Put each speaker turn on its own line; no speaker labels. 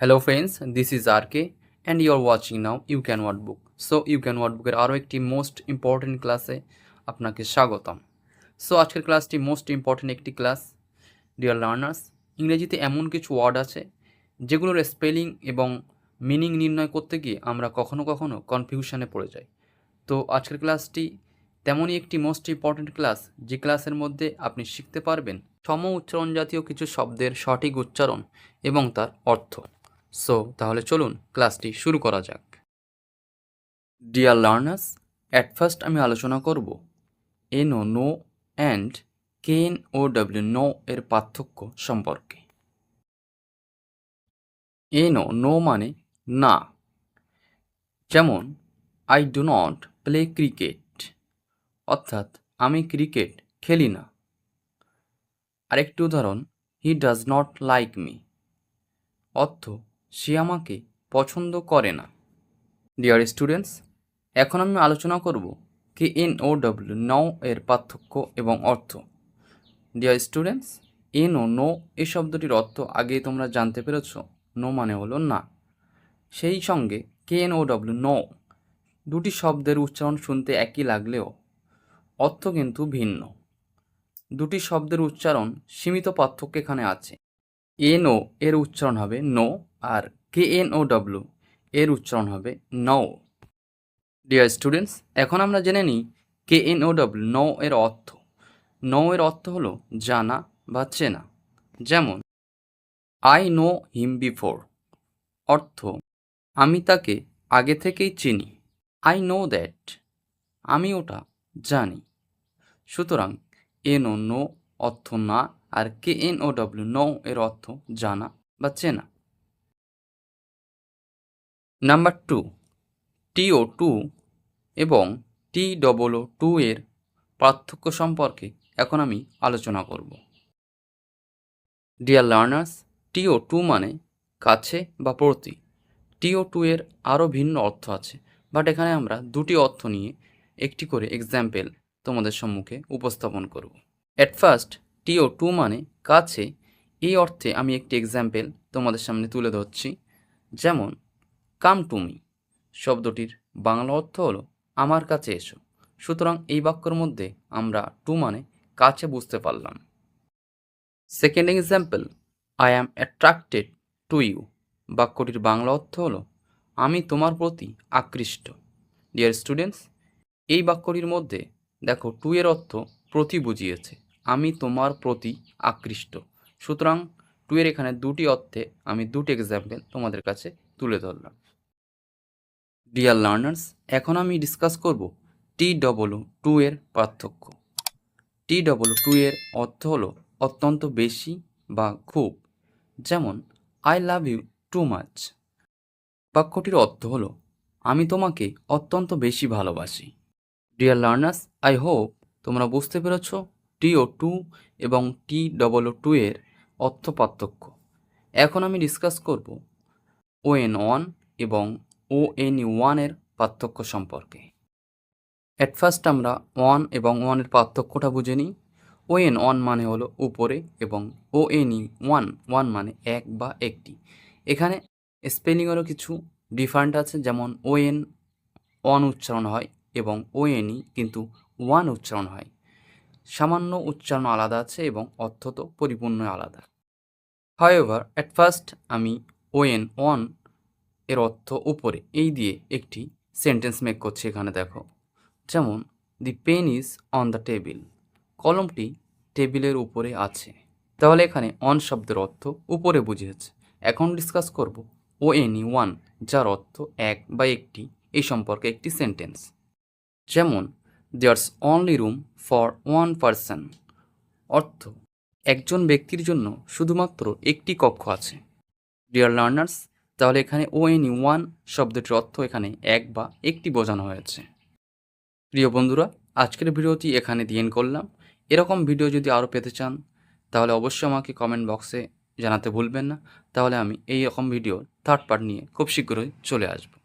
Hello friends this is R K and you are watching now you can what book so you can what বুকের আরও একটি most important ক্লাসে আপনাকে স্বাগতম। So আজকের ক্লাসটি মোস্ট ইম্পর্টেন্ট একটি ক্লাস ডিয়ার লার্নার্স ইংরেজিতে এমন কিছু ওয়ার্ড আছে যেগুলোর স্পেলিং এবং মিনিং নির্ণয় করতে গিয়ে আমরা কখনো কখনো কনফিউশনে পড়ে যাই। তো, আজকের ক্লাসটি তেমনই একটি মোস্ট ইম্পর্ট্যান্ট ক্লাস যে ক্লাসের মধ্যে আপনি শিখতে পারবেন সম উচ্চারণ জাতীয় কিছু শব্দের সঠিক উচ্চারণ এবং তার অর্থ। সো তাহলে চলুন ক্লাসটি শুরু করা যাক। ডিয়ার লার্নার্স অ্যাট ফার্স্ট আমি আলোচনা করব। এন ও নো অ্যান্ড কেন ও ডাব্লিউ নো এর পার্থক্য সম্পর্কে। এন ও নো মানে না। যেমন I do not play cricket অর্থাৎ, আমি ক্রিকেট খেলি না। আরেকটি উদাহরণ he does not like me অর্থ সে আমাকে পছন্দ করে না। ডিয়ার স্টুডেন্টস এখন আমি আলোচনা করব কে এন ও ডব্লিউ নও এর পার্থক্য এবং অর্থ। Dear students N O no এ শব্দটির অর্থ আগেই তোমরা জানতে পেরেছ নো মানে হলো না। সেই সঙ্গে K N O W know দুটি শব্দের উচ্চারণ শুনতে একই লাগলেও অর্থ কিন্তু ভিন্ন। দুটি শব্দের উচ্চারণ সীমিত পার্থক্য এখানে আছে। এন ও এর উচ্চারণ হবে নো আর কে এন ও ডব্লিউ এর উচ্চারণ হবে নও। ডিয়ার স্টুডেন্টস এখন আমরা জেনে নিই K N O W know এর অর্থ। নো এর অর্থ হলো জানা বা চেনা। যেমন আই নো হিম বিফোর অর্থ, আমি তাকে আগে থেকেই চিনি। আই নো দ্যাট আমি ওটা জানি। সুতরাং এন ও নো অর্থ না, আর K N O W know এর অর্থ জানা বা চেনা। Number two, T O to এবং টি ডবল ও টু এর পার্থক্য সম্পর্কে এখন আমি আলোচনা করব। Dear learners T O to মানে কাছে বা প্রতি। টি ও টু এর আরও ভিন্ন অর্থ আছে বাট এখানে আমরা দুটি অর্থ নিয়ে একটি করে এক্সাম্পল তোমাদের সম্মুখে উপস্থাপন করব। At first T O to মানে কাছে। এই অর্থে আমি একটি এক্সাম্পল তোমাদের সামনে তুলে ধরছি। যেমন কাম টু মি। শব্দটির বাংলা অর্থ হলো, আমার কাছে এসো। সুতরাং এই বাক্যর মধ্যে আমরা টু মানে কাছে বুঝতে পারলাম। Second example I am attracted to you বাক্যটির বাংলা অর্থ হলো, আমি তোমার প্রতি আকৃষ্ট। ডিয়ার স্টুডেন্টস এই বাক্যটির মধ্যে দেখো টু এর অর্থ প্রতি বুঝিয়েছে, আমি তোমার প্রতি আকৃষ্ট। সুতরাং টু এর এখানে দুটি অর্থে আমি দুটি এক্সাম্পল তোমাদের কাছে তুলে ধরলাম। ডিয়ার লার্নার্স এখন আমি ডিসকাস করব টি ডবল টু এর পার্থক্য। টি ডবল টু এর অর্থ হলো অত্যন্ত বেশি বা খুব। যেমন I love you too much বাক্যটির অর্থ হলো, আমি তোমাকে অত্যন্ত বেশি ভালোবাসি। ডিয়ার লার্নার্স আই হোপ তোমরা বুঝতে পেরেছ টি ও টু এবং টি ডবল টু এর অর্থ পার্থক্য। এখন আমি ডিসকাস করব ও এন ওয়ান এবং ও এন ওয়ানের পার্থক্য সম্পর্কে। অ্যাট ফার্স্ট আমরা ওয়ান এবং ওয়ানের পার্থক্যটা বুঝে নিই। ও এন ওয়ান মানে হলো উপরে এবং O N E one one মানে এক বা একটি। এখানে স্পেলিংয়েরও কিছু ডিফারেন্ট আছে, যেমন ও এন ওয়ান উচ্চারণ হয় এবং ও এনই কিন্তু ওয়ান উচ্চারণ হয়। সামান্য উচ্চারণ আলাদা আছে এবং অর্থ তো পরিপূর্ণ আলাদা। হাওয়েভার অ্যাট ফার্স্ট আমি এন ওয়ানের অর্থ উপরে। এই দিয়ে একটি সেন্টেন্স মেক করছে এখানে দেখো। যেমন the pen is on the table কলমটি টেবিলের উপরে আছে। তাহলে এখানে অন শব্দের অর্থ উপরে বুঝিয়েছে। এখন ডিসকাস করব ও এনই ওয়ান যার অর্থ এক বা একটি। এই সম্পর্কে একটি সেন্টেন্স যেমন there's only room for one person অর্থ, একজন ব্যক্তির জন্য শুধুমাত্র একটি কক্ষ আছে। ডিয়ার লার্নার্স তাহলে এখানে ও এন ওয়ান শব্দটির অর্থ এখানে এক বা একটি বোঝানো হয়েছে। প্রিয় বন্ধুরা, আজকের ভিডিওটি এখানে দিয়ে করলাম। এরকম ভিডিও যদি আরও পেতে চান, তাহলে অবশ্যই আমাকে কমেন্ট বক্সে জানাতে ভুলবেন না। তাহলে আমি এই রকম ভিডিও থার্ড পার্ট নিয়ে খুব শীঘ্রই চলে আসব।